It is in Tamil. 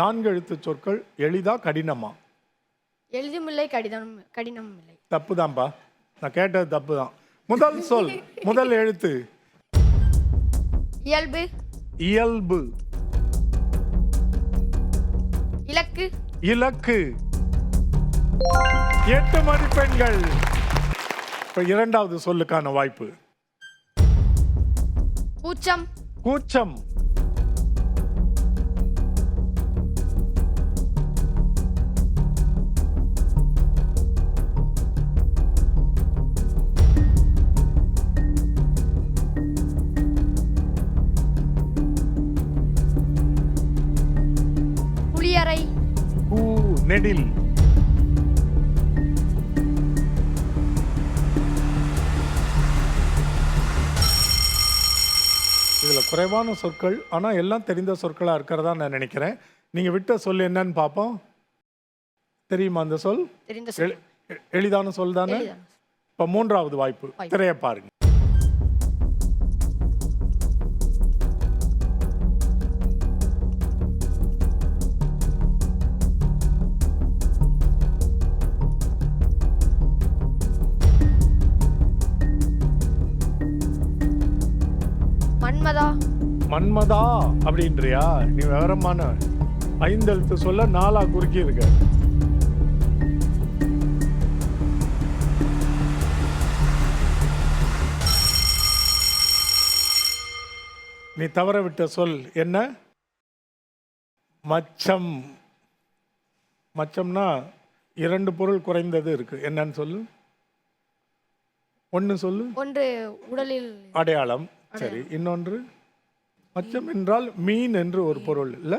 நான்கு எழுத்து சொற்கள் எளிதா கடினமா? எளிதுமில்லை கடிதம் கடினமும் இல்லை தப்பு தான்ப்பா நான் கேட்டது தப்பு தான் முதல் சொல் முதல் எழுத்து. இயல்பு. இயல்பு. இலக்கு. இலக்கு. எட்டு மதிப்பெண்கள் இப்ப இரண்டாவது சொல்லுக்கான வாய்ப்பு. கூச்சம். கூச்சம். புளியறை கூ நெடில். இதுல குறைவான சொற்கள் ஆனா எல்லாம் தெரிந்த சொற்களா இருக்கிறதா நான் நினைக்கிறேன். நீங்க விட்ட சொல் என்னன்னு பார்ப்போம். தெரியுமா அந்த சொல்? தெரிந்த சொல். எளிதான சொல் தானே. இப்ப மூன்றாவது வாய்ப்பு. வாய்ப்பு. திரைய பாருங்க. மன்மதா? மன்மதா அப்படின்றியா? நீ விவரமான ஐந்தெழுத்து சொல்ல நாலா குறுக்கி இருக்க நீ தவற விட்ட சொல் என்ன? மச்சம். மச்சம்னா இரண்டு பொருள் குறைந்தது இருக்கு. என்னன்னு சொல்லு. ஒன்னு சொல்லு. ஒன்று உடலில் அடையாளம். சரி இன்னொன்று மச்சம் என்றால் மீன் என்று ஒரு பொருள் இல்ல?